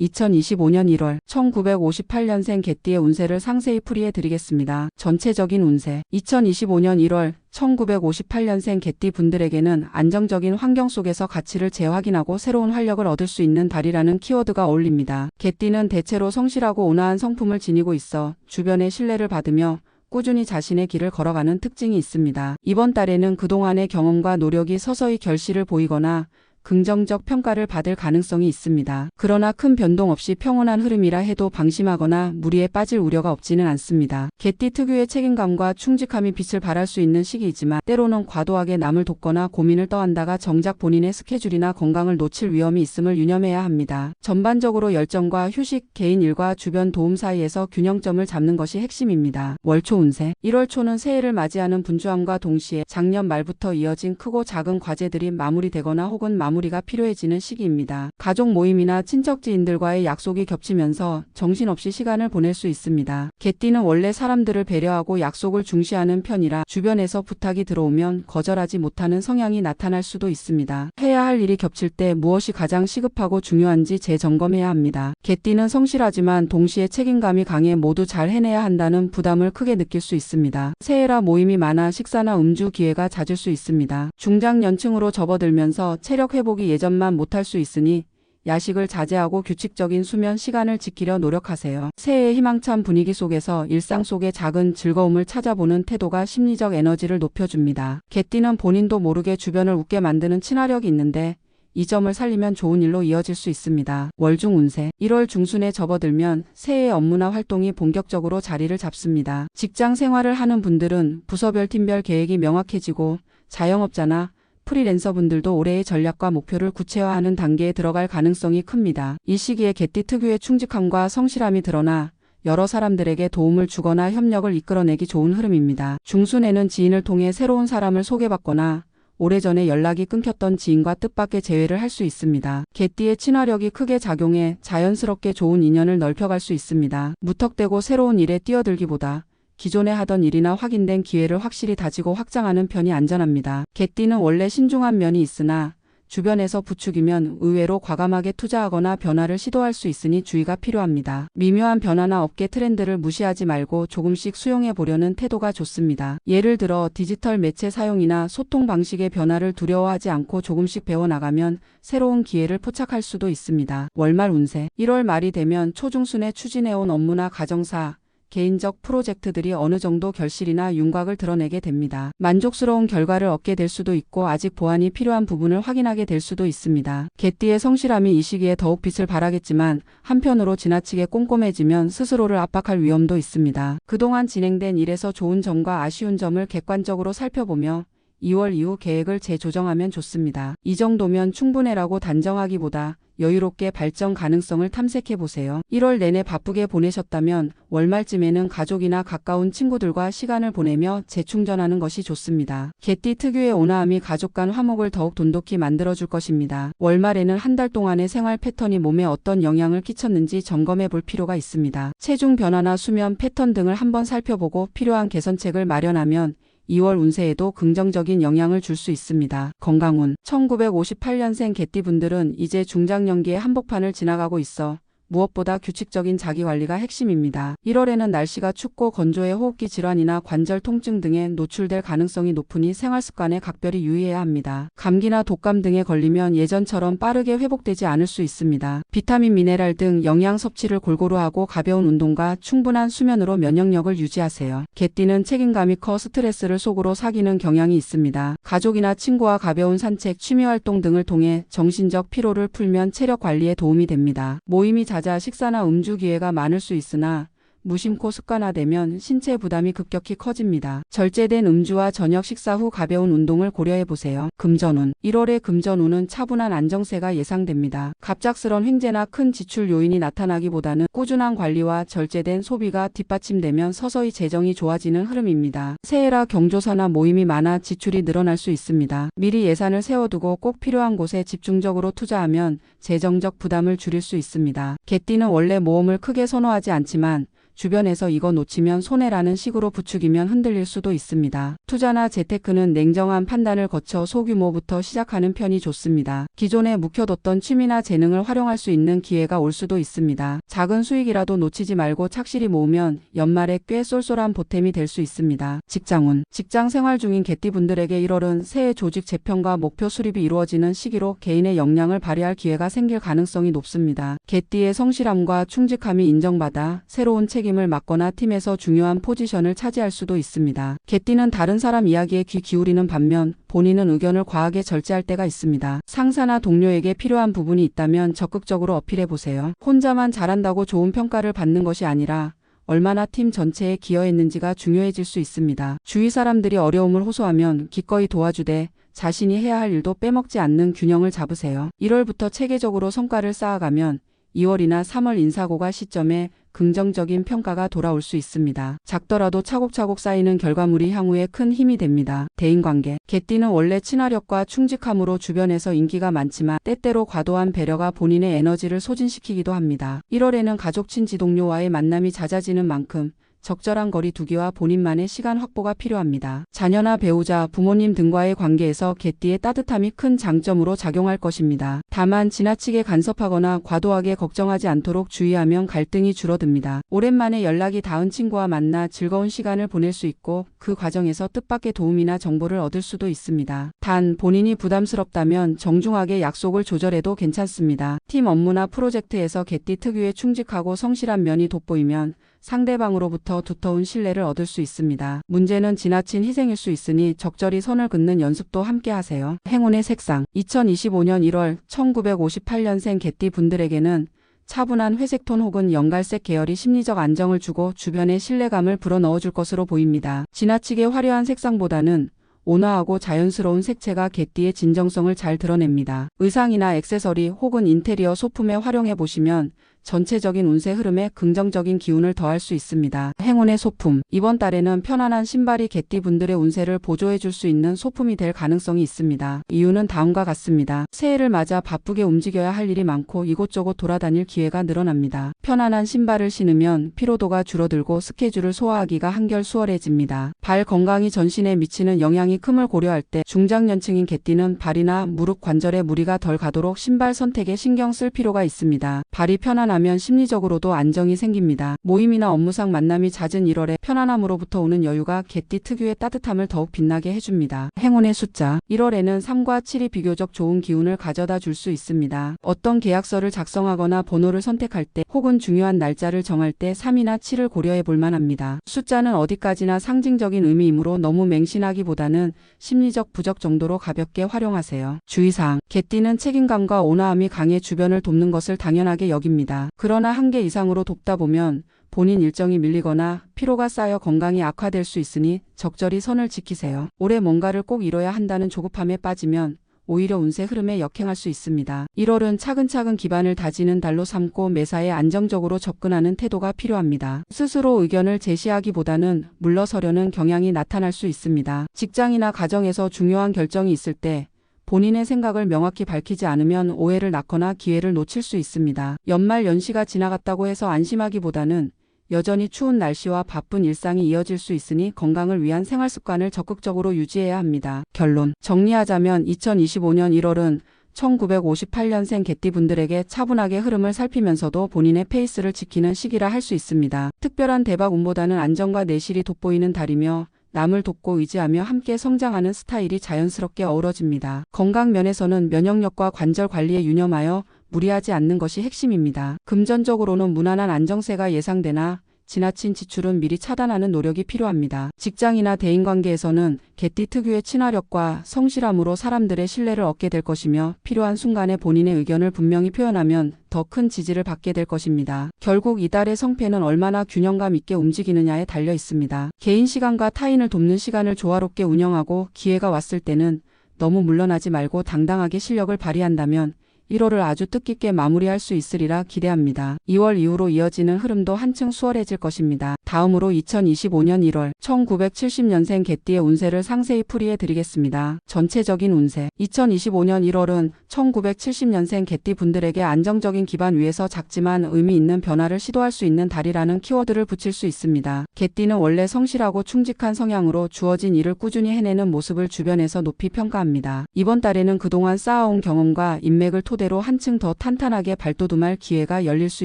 2025년 1월 1958년생 개띠의 운세를 상세히 풀이해 드리겠습니다. 전체적인 운세 2025년 1월 1958년생 개띠 분들에게는 안정적인 환경 속에서 가치를 재확인하고 새로운 활력을 얻을 수 있는 달이라는 키워드가 어울립니다. 개띠는 대체로 성실하고 온화한 성품을 지니고 있어 주변의 신뢰를 받으며 꾸준히 자신의 길을 걸어가는 특징이 있습니다. 이번 달에는 그동안의 경험과 노력이 서서히 결실을 보이거나 긍정적 평가를 받을 가능성이 있습니다. 그러나 큰 변동 없이 평온한 흐름이라 해도 방심하거나 무리에 빠질 우려가 없지는 않습니다. 개띠 특유의 책임감과 충직함이 빛을 발할 수 있는 시기이지만 때로는 과도하게 남을 돕거나 고민을 떠안다가 정작 본인의 스케줄이나 건강을 놓칠 위험이 있음을 유념해야 합니다. 전반적으로 열정과 휴식, 개인 일과 주변 도움 사이에서 균형점을 잡는 것이 핵심입니다. 월초 운세 1월 초는 새해를 맞이하는 분주함과 동시에 작년 말부터 이어진 크고 작은 과제들이 마무리되거나 혹은 마무리 가 필요해지는 시기입니다. 가족 모임이나 친척 지인들과의 약속이 겹치면서 정신없이 시간을 보낼 수 있습니다. 개띠는 원래 사람들을 배려하고 약속을 중시하는 편이라 주변에서 부탁이 들어오면 거절하지 못하는 성향이 나타날 수도 있습니다. 해야 할 일이 겹칠 때 무엇이 가장 시급하고 중요한지 재점검해야 합니다. 개띠는 성실하지만 동시에 책임감이 강해 모두 잘 해내야 한다는 부담을 크게 느낄 수 있습니다. 새해라 모임이 많아 식사나 음주 기회가 잦을 수 있습니다. 중장년층으로 접어들면서 체력 회복 이 예전만 못할 수 있으니 야식을 자제하고 규칙적인 수면 시간을 지키려 노력하세요. 새해의 희망찬 분위기 속에서 일상 속의 작은 즐거움을 찾아보는 태도가 심리적 에너지를 높여줍니다. 개띠는 본인도 모르게 주변을 웃게 만드는 친화력이 있는데 이 점을 살리면 좋은 일로 이어질 수 있습니다. 월중 운세 1월 중순에 접어들면 새해 업무나 활동이 본격적으로 자리를 잡습니다. 직장 생활을 하는 분들은 부서별 팀별 계획이 명확해지고 자영업자나 프리랜서 분들도 올해의 전략과 목표를 구체화하는 단계에 들어갈 가능성이 큽니다. 이 시기에 개띠 특유의 충직함과 성실함이 드러나 여러 사람들에게 도움을 주거나 협력을 이끌어내기 좋은 흐름입니다. 중순에는 지인을 통해 새로운 사람을 소개받거나 오래전에 연락이 끊겼던 지인과 뜻밖의 재회를 할 수 있습니다. 개띠의 친화력이 크게 작용해 자연스럽게 좋은 인연을 넓혀갈 수 있습니다. 무턱대고 새로운 일에 뛰어들기보다 기존에 하던 일이나 확인된 기회를 확실히 다지고 확장하는 편이 안전합니다. 개띠는 원래 신중한 면이 있으나 주변에서 부추기면 의외로 과감하게 투자하거나 변화를 시도할 수 있으니 주의가 필요합니다. 미묘한 변화나 업계 트렌드를 무시하지 말고 조금씩 수용해 보려는 태도가 좋습니다. 예를 들어 디지털 매체 사용이나 소통 방식의 변화를 두려워하지 않고 조금씩 배워나가면 새로운 기회를 포착할 수도 있습니다. 월말 운세 1월 말이 되면 초중순에 추진해온 업무나 가정사, 개인적 프로젝트들이 어느 정도 결실이나 윤곽을 드러내게 됩니다. 만족스러운 결과를 얻게 될 수도 있고 아직 보완이 필요한 부분을 확인하게 될 수도 있습니다. 개띠의 성실함이 이 시기에 더욱 빛을 발하겠지만 한편으로 지나치게 꼼꼼해지면 스스로를 압박할 위험도 있습니다. 그동안 진행된 일에서 좋은 점과 아쉬운 점을 객관적으로 살펴보며 2월 이후 계획을 재조정하면 좋습니다. 이 정도면 충분해라고 단정하기보다 여유롭게 발전 가능성을 탐색해 보세요. 1월 내내 바쁘게 보내셨다면 월말쯤에는 가족이나 가까운 친구들과 시간을 보내며 재충전하는 것이 좋습니다. 개띠 특유의 온화함이 가족 간 화목을 더욱 돈독히 만들어줄 것입니다. 월말에는 한 달 동안의 생활 패턴이 몸에 어떤 영향을 끼쳤는지 점검해 볼 필요가 있습니다. 체중 변화나 수면 패턴 등을 한번 살펴보고 필요한 개선책을 마련하면 2월 운세에도 긍정적인 영향을 줄 수 있습니다. 건강운 1958년생 개띠분들은 이제 중장년기의 한복판을 지나가고 있어 무엇보다 규칙적인 자기관리가 핵심입니다. 1월에는 날씨가 춥고 건조해 호흡기 질환이나 관절 통증 등에 노출될 가능성이 높으니 생활습관에 각별히 유의해야 합니다. 감기나 독감 등에 걸리면 예전처럼 빠르게 회복되지 않을 수 있습니다. 비타민, 미네랄 등 영양 섭취를 골고루 하고 가벼운 운동과 충분한 수면으로 면역력을 유지하세요. 개띠는 책임감이 커 스트레스를 속으로 사귀는 경향이 있습니다. 가족이나 친구와 가벼운 산책, 취미활동 등을 통해 정신적 피로를 풀면 체력 관리에 도움이 됩니다. 모임이 자 잦아 식사나 음주 기회가 많을 수 있으나 무심코 습관화되면 신체 부담이 급격히 커집니다. 절제된 음주와 저녁 식사 후 가벼운 운동을 고려해 보세요. 금전운 1월의 금전운은 차분한 안정세가 예상됩니다. 갑작스런 횡재나 큰 지출 요인이 나타나기보다는 꾸준한 관리와 절제된 소비가 뒷받침되면 서서히 재정이 좋아지는 흐름입니다. 새해라 경조사나 모임이 많아 지출이 늘어날 수 있습니다. 미리 예산을 세워두고 꼭 필요한 곳에 집중적으로 투자하면 재정적 부담을 줄일 수 있습니다. 개띠는 원래 모험을 크게 선호하지 않지만 주변에서 이거 놓치면 손해라는 식으로 부추기면 흔들릴 수도 있습니다. 투자나 재테크는 냉정한 판단을 거쳐 소규모부터 시작하는 편이 좋습니다. 기존에 묵혀뒀던 취미나 재능을 활용할 수 있는 기회가 올 수도 있습니다. 작은 수익이라도 놓치지 말고 착실히 모으면 연말에 꽤 쏠쏠한 보탬이 될 수 있습니다. 직장운 직장 생활 중인 개띠분들에게 1월은 새해 조직 재편과 목표 수립이 이루어지는 시기로 개인의 역량을 발휘할 기회가 생길 가능성이 높습니다. 개띠의 성실함과 충직함이 인정받아 새로운 책임을 맡거나 팀에서 중요한 포지션을 차지할 수도 있습니다. 개띠는 다른 사람 이야기에 귀 기울이는 반면 본인은 의견을 과하게 절제할 때가 있습니다. 상사나 동료에게 필요한 부분이 있다면 적극적으로 어필해 보세요. 혼자만 잘한다고 좋은 평가를 받는 것이 아니라 얼마나 팀 전체에 기여했는지가 중요해질 수 있습니다. 주위 사람들이 어려움을 호소하면 기꺼이 도와주되 자신이 해야 할 일도 빼먹지 않는 균형을 잡으세요. 1월부터 체계적으로 성과를 쌓아가면 2월이나 3월 인사고가 시점에 긍정적인 평가가 돌아올 수 있습니다. 작더라도 차곡차곡 쌓이는 결과물이 향후에 큰 힘이 됩니다. 대인관계 개띠는 원래 친화력과 충직함으로 주변에서 인기가 많지만 때때로 과도한 배려가 본인의 에너지를 소진시키기도 합니다. 1월에는 가족 친지 동료와의 만남이 잦아지는 만큼 적절한 거리 두기와 본인만의 시간 확보가 필요합니다. 자녀나 배우자, 부모님 등과의 관계에서 개띠의 따뜻함이 큰 장점으로 작용할 것입니다. 다만 지나치게 간섭하거나 과도하게 걱정하지 않도록 주의하면 갈등이 줄어듭니다. 오랜만에 연락이 닿은 친구와 만나 즐거운 시간을 보낼 수 있고 그 과정에서 뜻밖의 도움이나 정보를 얻을 수도 있습니다. 단 본인이 부담스럽다면 정중하게 약속을 조절해도 괜찮습니다. 팀 업무나 프로젝트에서 개띠 특유의 충직하고 성실한 면이 돋보이면 상대방으로부터 두터운 신뢰를 얻을 수 있습니다. 문제는 지나친 희생일 수 있으니 적절히 선을 긋는 연습도 함께 하세요. 행운의 색상 2025년 1월 1958년생 개띠 분들에게는 차분한 회색 톤 혹은 연갈색 계열이 심리적 안정을 주고 주변에 신뢰감을 불어넣어 줄 것으로 보입니다. 지나치게 화려한 색상보다는 온화하고 자연스러운 색채가 개띠의 진정성을 잘 드러냅니다. 의상이나 액세서리 혹은 인테리어 소품에 활용해 보시면 전체적인 운세 흐름에 긍정적인 기운을 더할 수 있습니다. 행운의 소품. 이번 달에는 편안한 신발이 개띠 분들의 운세를 보조해 줄 수 있는 소품이 될 가능성이 있습니다. 이유는 다음과 같습니다. 새해를 맞아 바쁘게 움직여야 할 일이 많고 이곳저곳 돌아다닐 기회가 늘어납니다. 편안한 신발을 신으면 피로도가 줄어들고 스케줄을 소화하기가 한결 수월해집니다. 발 건강이 전신에 미치는 영향이 큼을 고려할 때 중장년층인 개띠는 발이나 무릎 관절에 무리가 덜 가도록 신발 선택에 신경 쓸 필요가 있습니다. 발이 편안 편 안하면 심리적으로도 안정이 생깁니다. 모임이나 업무상 만남이 잦은 1월에 편안함으로부터 오는 여유가 개띠 특유의 따뜻함을 더욱 빛나게 해줍니다. 행운의 숫자 1월에는 3과 7이 비교적 좋은 기운을 가져다 줄 수 있습니다. 어떤 계약서를 작성하거나 번호를 선택할 때 혹은 중요한 날짜를 정할 때 3이나 7을 고려해 볼 만합니다. 숫자는 어디까지나 상징적인 의미이므로 너무 맹신하기보다는 심리적 부적 정도로 가볍게 활용하세요. 주의사항 개띠는 책임감과 온화함이 강해 주변을 돕는 것을 당연하게 여깁니다. 그러나 한계 이상으로 돕다 보면 본인 일정이 밀리거나 피로가 쌓여 건강이 악화될 수 있으니 적절히 선을 지키세요. 올해 뭔가를 꼭 이뤄야 한다는 조급함에 빠지면 오히려 운세 흐름에 역행할 수 있습니다. 1월은 차근차근 기반을 다지는 달로 삼고 매사에 안정적으로 접근하는 태도가 필요합니다. 스스로 의견을 제시하기보다는 물러서려는 경향이 나타날 수 있습니다. 직장이나 가정에서 중요한 결정이 있을 때 본인의 생각을 명확히 밝히지 않으면 오해를 낳거나 기회를 놓칠 수 있습니다. 연말 연시가 지나갔다고 해서 안심하기보다는 여전히 추운 날씨와 바쁜 일상이 이어질 수 있으니 건강을 위한 생활 습관을 적극적으로 유지해야 합니다. 결론. 정리하자면 2025년 1월은 1958년생 개띠분들에게 차분하게 흐름을 살피면서도 본인의 페이스를 지키는 시기라 할 수 있습니다. 특별한 대박 운보다는 안정과 내실이 돋보이는 달이며 남을 돕고 의지하며 함께 성장하는 스타일이 자연스럽게 어우러집니다. 건강 면에서는 면역력과 관절 관리에 유념하여 무리하지 않는 것이 핵심입니다. 금전적으로는 무난한 안정세가 예상되나 지나친 지출은 미리 차단하는 노력이 필요합니다. 직장이나 대인관계에서는 개띠 특유의 친화력과 성실함으로 사람들의 신뢰를 얻게 될 것이며 필요한 순간에 본인의 의견을 분명히 표현하면 더 큰 지지를 받게 될 것입니다. 결국 이달의 성패는 얼마나 균형감 있게 움직이느냐에 달려 있습니다. 개인 시간과 타인을 돕는 시간을 조화롭게 운영하고 기회가 왔을 때는 너무 물러나지 말고 당당하게 실력을 발휘한다면 1월을 아주 뜻깊게 마무리할 수 있으리라 기대합니다. 2월 이후로 이어지는 흐름도 한층 수월해질 것입니다. 다음으로 2025년 1월 1970년생 개띠의 운세를 상세히 풀이해 드리겠습니다. 전체적인 운세 2025년 1월은 1970년생 개띠 분들에게 안정적인 기반 위에서 작지만 의미 있는 변화를 시도할 수 있는 달이라는 키워드를 붙일 수 있습니다. 개띠는 원래 성실하고 충직한 성향으로 주어진 일을 꾸준히 해내는 모습을 주변에서 높이 평가합니다. 이번 달에는 그동안 쌓아온 경험과 인맥을 토대로 한층 더 탄탄하게 발돋움할 기회가 열릴 수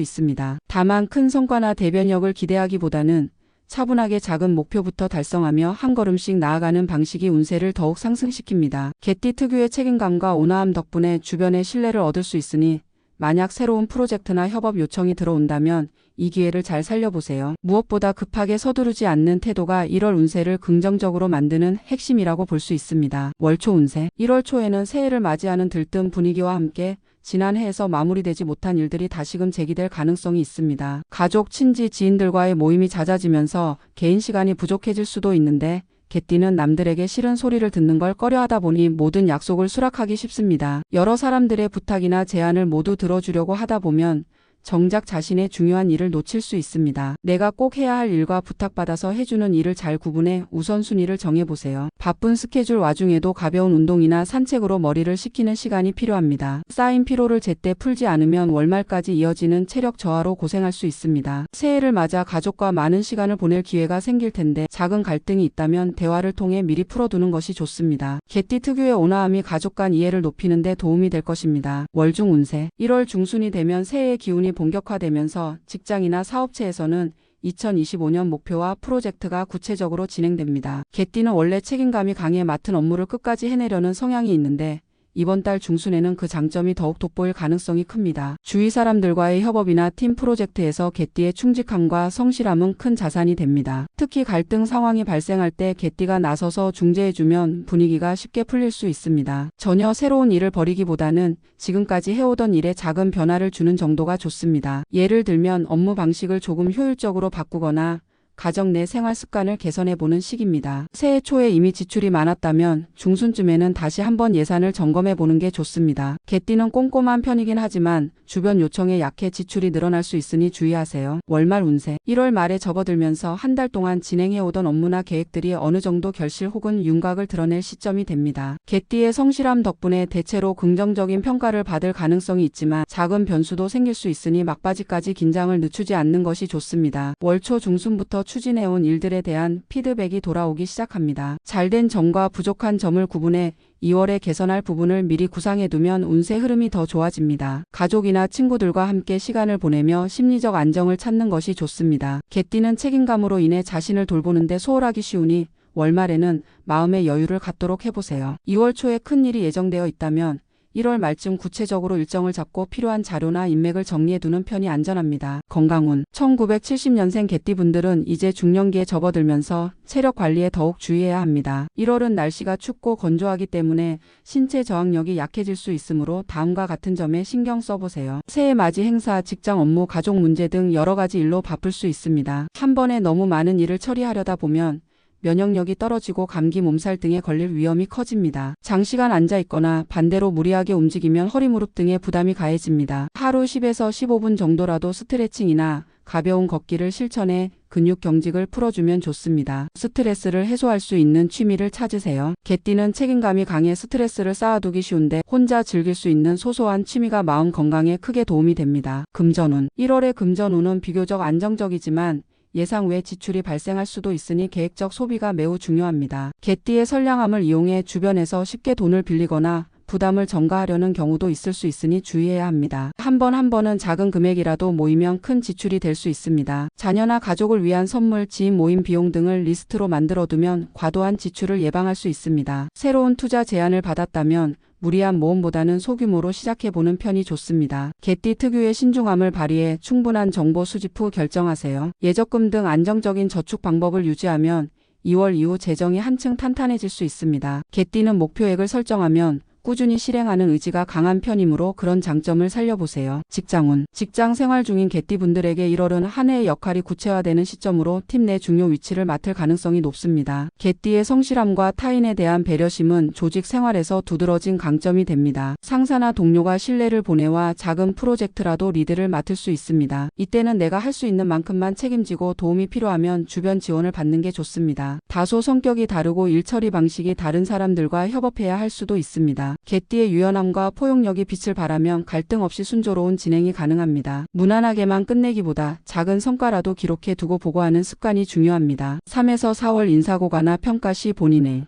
있습니다. 다만 큰 성과나 대변력을 기대하기보다는 차분하게 작은 목표부터 달성하며 한 걸음씩 나아가는 방식이 운세를 더욱 상승시킵니다. 개띠 특유의 책임감과 온화함 덕분에 주변의 신뢰를 얻을 수 있으니 만약 새로운 프로젝트나 협업 요청이 들어온다면 이 기회를 잘 살려보세요. 무엇보다 급하게 서두르지 않는 태도가 1월 운세를 긍정적으로 만드는 핵심이라고 볼 수 있습니다. 월초 운세 1월 초에는 새해를 맞이하는 들뜬 분위기와 함께 지난해에서 마무리되지 못한 일들이 다시금 제기될 가능성이 있습니다. 가족, 친지, 지인들과의 모임이 잦아지면서 개인 시간이 부족해질 수도 있는데 개띠는 남들에게 싫은 소리를 듣는 걸 꺼려하다 보니 모든 약속을 수락하기 쉽습니다. 여러 사람들의 부탁이나 제안을 모두 들어주려고 하다 보면 정작 자신의 중요한 일을 놓칠 수 있습니다. 내가 꼭 해야 할 일과 부탁받아서 해주는 일을 잘 구분해 우선순위를 정해보세요. 바쁜 스케줄 와중에도 가벼운 운동이나 산책으로 머리를 식히는 시간이 필요합니다. 쌓인 피로를 제때 풀지 않으면 월말까지 이어지는 체력 저하로 고생할 수 있습니다. 새해를 맞아 가족과 많은 시간을 보낼 기회가 생길 텐데 작은 갈등이 있다면 대화를 통해 미리 풀어두는 것이 좋습니다. 개띠 특유의 온화함이 가족 간 이해를 높이는 데 도움이 될 것입니다. 월중 운세 1월 중순이 되면 새해의 기운이 본격화되면서 직장이나 사업체에서는 2025년 목표와 프로젝트가 구체적으로 진행됩니다. 개띠는 원래 책임감이 강해 맡은 업무를 끝까지 해내려는 성향이 있는데 이번 달 중순에는 그 장점이 더욱 돋보일 가능성이 큽니다. 주위 사람들과의 협업이나 팀 프로젝트에서 개띠의 충직함과 성실함은 큰 자산이 됩니다. 특히 갈등 상황이 발생할 때 개띠가 나서서 중재해주면 분위기가 쉽게 풀릴 수 있습니다. 전혀 새로운 일을 벌이기보다는 지금까지 해오던 일에 작은 변화를 주는 정도가 좋습니다. 예를 들면 업무 방식을 조금 효율적으로 바꾸거나 가정 내 생활 습관을 개선해보는 시기입니다. 새해 초에 이미 지출이 많았다면 중순쯤에는 다시 한번 예산을 점검해보는 게 좋습니다. 개띠는 꼼꼼한 편이긴 하지만 주변 요청에 약해 지출이 늘어날 수 있으니 주의하세요. 월말 운세 1월 말에 접어들면서 한 달 동안 진행해오던 업무나 계획들이 어느 정도 결실 혹은 윤곽을 드러낼 시점이 됩니다. 개띠의 성실함 덕분에 대체로 긍정적인 평가를 받을 가능성이 있지만 작은 변수도 생길 수 있으니 막바지까지 긴장을 늦추지 않는 것이 좋습니다. 월 초 중순부터 추진해온 일들에 대한 피드백이 돌아오기 시작합니다. 잘된 점과 부족한 점을 구분해 2월에 개선할 부분을 미리 구상해두면 운세 흐름이 더 좋아집니다. 가족이나 친구들과 함께 시간을 보내며 심리적 안정을 찾는 것이 좋습니다. 개띠는 책임감으로 인해 자신을 돌보는데 소홀하기 쉬우니 월말에는 마음의 여유를 갖도록 해보세요. 2월 초에 큰 일이 예정되어 있다면 1월 말쯤 구체적으로 일정을 잡고 필요한 자료나 인맥을 정리해두는 편이 안전합니다. 건강운 1970년생 개띠분들은 이제 중년기에 접어들면서 체력 관리에 더욱 주의해야 합니다. 1월은 날씨가 춥고 건조하기 때문에 신체 저항력이 약해질 수 있으므로 다음과 같은 점에 신경 써보세요. 새해 맞이 행사, 직장 업무, 가족 문제 등 여러 가지 일로 바쁠 수 있습니다. 한 번에 너무 많은 일을 처리하려다 보면 면역력이 떨어지고 감기 몸살 등에 걸릴 위험이 커집니다. 장시간 앉아 있거나 반대로 무리하게 움직이면 허리 무릎 등에 부담이 가해집니다. 하루 10에서 15분 정도라도 스트레칭이나 가벼운 걷기를 실천해 근육 경직을 풀어주면 좋습니다. 스트레스를 해소할 수 있는 취미를 찾으세요. 개띠는 책임감이 강해 스트레스를 쌓아두기 쉬운데 혼자 즐길 수 있는 소소한 취미가 마음 건강에 크게 도움이 됩니다. 금전운 1월의 금전운은 비교적 안정적이지만 예상 외 지출이 발생할 수도 있으니 계획적 소비가 매우 중요합니다. 개띠의 선량함을 이용해 주변에서 쉽게 돈을 빌리거나 부담을 전가하려는 경우도 있을 수 있으니 주의해야 합니다. 한 번한 번은 작은 금액이라도 모이면 큰 지출이 될 수 있습니다. 자녀나 가족을 위한 선물, 지인 모임 비용 등을 리스트로 만들어두면 과도한 지출을 예방할 수 있습니다. 새로운 투자 제안을 받았다면 무리한 모험보다는 소규모로 시작해보는 편이 좋습니다. 개띠 특유의 신중함을 발휘해 충분한 정보 수집 후 결정하세요. 예적금 등 안정적인 저축 방법을 유지하면 2월 이후 재정이 한층 탄탄해질 수 있습니다. 개띠는 목표액을 설정하면 꾸준히 실행하는 의지가 강한 편이므로 그런 장점을 살려보세요. 직장운. 직장 생활 중인 개띠분들에게 1월은 한 해의 역할이 구체화되는 시점으로 팀 내 중요 위치를 맡을 가능성이 높습니다. 개띠의 성실함과 타인에 대한 배려심은 조직 생활에서 두드러진 강점이 됩니다. 상사나 동료가 신뢰를 보내와 작은 프로젝트라도 리드를 맡을 수 있습니다. 이때는 내가 할 수 있는 만큼만 책임지고 도움이 필요하면 주변 지원을 받는 게 좋습니다. 다소 성격이 다르고 일처리 방식이 다른 사람들과 협업해야 할 수도 있습니다. 개띠의 유연함과 포용력이 빛을 발하면 갈등 없이 순조로운 진행이 가능합니다. 무난하게만 끝내기보다 작은 성과라도 기록해 두고 보고하는 습관이 중요합니다. 3에서 4월 인사고과나 평가 시 본인의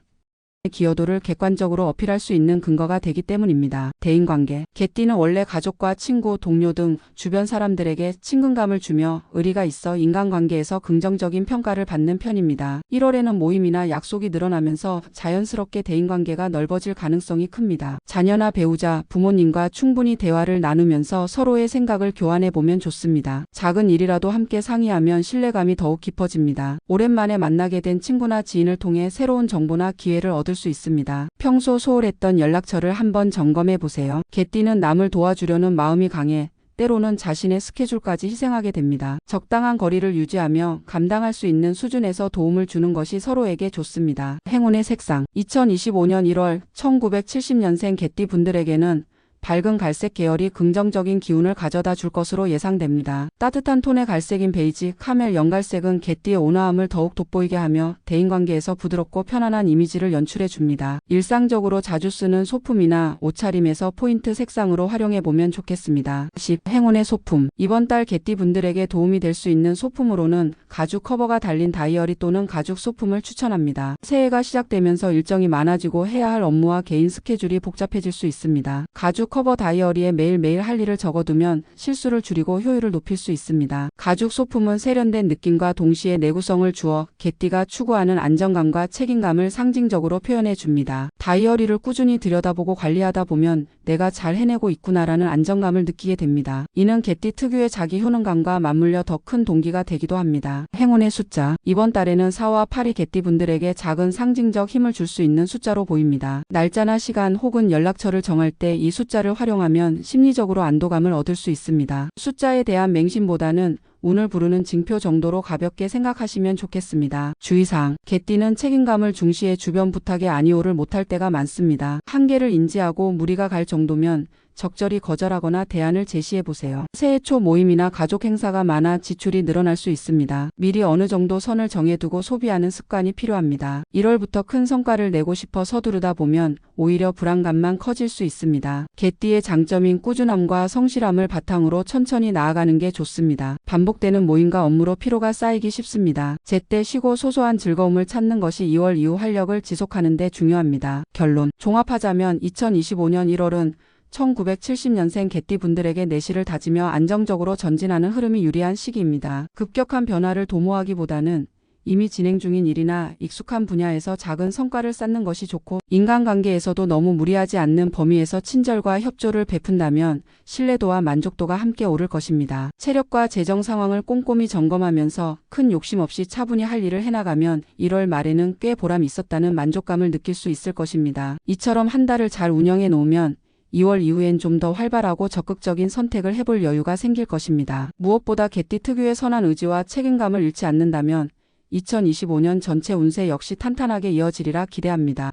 기여도를 객관적으로 어필할 수 있는 근거가 되기 때문입니다. 대인관계. 개띠는 원래 가족과 친구, 동료 등 주변 사람들에게 친근감을 주며 의리가 있어 인간관계에서 긍정적인 평가를 받는 편입니다. 1월에는 모임이나 약속이 늘어나면서 자연스럽게 대인관계가 넓어질 가능성이 큽니다. 자녀나 배우자, 부모님과 충분히 대화를 나누면서 서로의 생각을 교환해 보면 좋습니다. 작은 일이라도 함께 상의하면 신뢰감이 더욱 깊어집니다. 오랜만에 만나게 된 친구나 지인을 통해 새로운 정보나 기회를 얻을 수 있습니다. 평소 소홀했던 연락처를 한번 점검해 보세요. 개띠는 남을 도와주려는 마음이 강해 때로는 자신의 스케줄까지 희생하게 됩니다. 적당한 거리를 유지하며 감당할 수 있는 수준에서 도움을 주는 것이 서로에게 좋습니다. 행운의 색상 2025년 1월 1970년생 개띠 분들에게는 밝은 갈색 계열이 긍정적인 기운을 가져다 줄 것으로 예상됩니다. 따뜻한 톤의 갈색인 베이지, 카멜 연갈색은 개띠의 온화함을 더욱 돋보이게 하며 대인관계에서 부드럽고 편안한 이미지를 연출해 줍니다. 일상적으로 자주 쓰는 소품이나 옷차림에서 포인트 색상으로 활용해 보면 좋겠습니다. 10. 행운의 소품 이번 달 개띠 분들에게 도움이 될 수 있는 소품으로는 가죽 커버가 달린 다이어리 또는 가죽 소품을 추천합니다. 새해가 시작되면서 일정이 많아지고 해야 할 업무와 개인 스케줄이 복잡해질 수 있습니다. 가죽 커버 다이어리에 매일매일 할 일을 적어두면 실수를 줄이고 효율을 높일 수 있습니다. 가죽 소품은 세련된 느낌과 동시에 내구성을 주어 개띠가 추구하는 안정감과 책임감을 상징적으로 표현해 줍니다. 다이어리를 꾸준히 들여다보고 관리하다 보면 내가 잘 해내고 있구나라는 안정감을 느끼게 됩니다. 이는 개띠 특유의 자기 효능감과 맞물려 더 큰 동기가 되기도 합니다. 행운의 숫자 이번 달에는 4와 8이 개띠 분들에게 작은 상징적 힘을 줄 수 있는 숫자로 보입니다. 날짜나 시간 혹은 연락처를 정할 때 이 숫자를 활용하면 심리적으로 안도감을 얻을 수 있습니다. 숫자에 대한 맹신보다는 운을 부르는 징표 정도로 가볍게 생각하시면 좋겠습니다. 주의사항, 개띠는 책임감을 중시해 주변 부탁에 아니오를 못할 때가 많습니다. 한계를 인지하고 무리가 갈 정도면 적절히 거절하거나 대안을 제시해 보세요. 새해 초 모임이나 가족 행사가 많아 지출이 늘어날 수 있습니다. 미리 어느 정도 선을 정해두고 소비하는 습관이 필요합니다. 1월부터 큰 성과를 내고 싶어 서두르다 보면 오히려 불안감만 커질 수 있습니다. 개띠의 장점인 꾸준함과 성실함을 바탕으로 천천히 나아가는 게 좋습니다. 반복되는 모임과 업무로 피로가 쌓이기 쉽습니다. 제때 쉬고 소소한 즐거움을 찾는 것이 2월 이후 활력을 지속하는 데 중요합니다. 결론 종합하자면 2025년 1월은 1970년생 개띠 분들에게 내실을 다지며 안정적으로 전진하는 흐름이 유리한 시기입니다. 급격한 변화를 도모하기보다는 이미 진행 중인 일이나 익숙한 분야에서 작은 성과를 쌓는 것이 좋고 인간관계에서도 너무 무리하지 않는 범위에서 친절과 협조를 베푼다면 신뢰도와 만족도가 함께 오를 것입니다. 체력과 재정 상황을 꼼꼼히 점검하면서 큰 욕심 없이 차분히 할 일을 해나가면 1월 말에는 꽤 보람 있었다는 만족감을 느낄 수 있을 것입니다. 이처럼 한 달을 잘 운영해 놓으면 2월 이후엔 좀 더 활발하고 적극적인 선택을 해볼 여유가 생길 것입니다. 무엇보다 개띠 특유의 선한 의지와 책임감을 잃지 않는다면 2025년 전체 운세 역시 탄탄하게 이어지리라 기대합니다.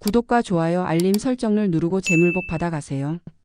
구독과 좋아요, 알림 설정을 누르고 재물복 받아가세요.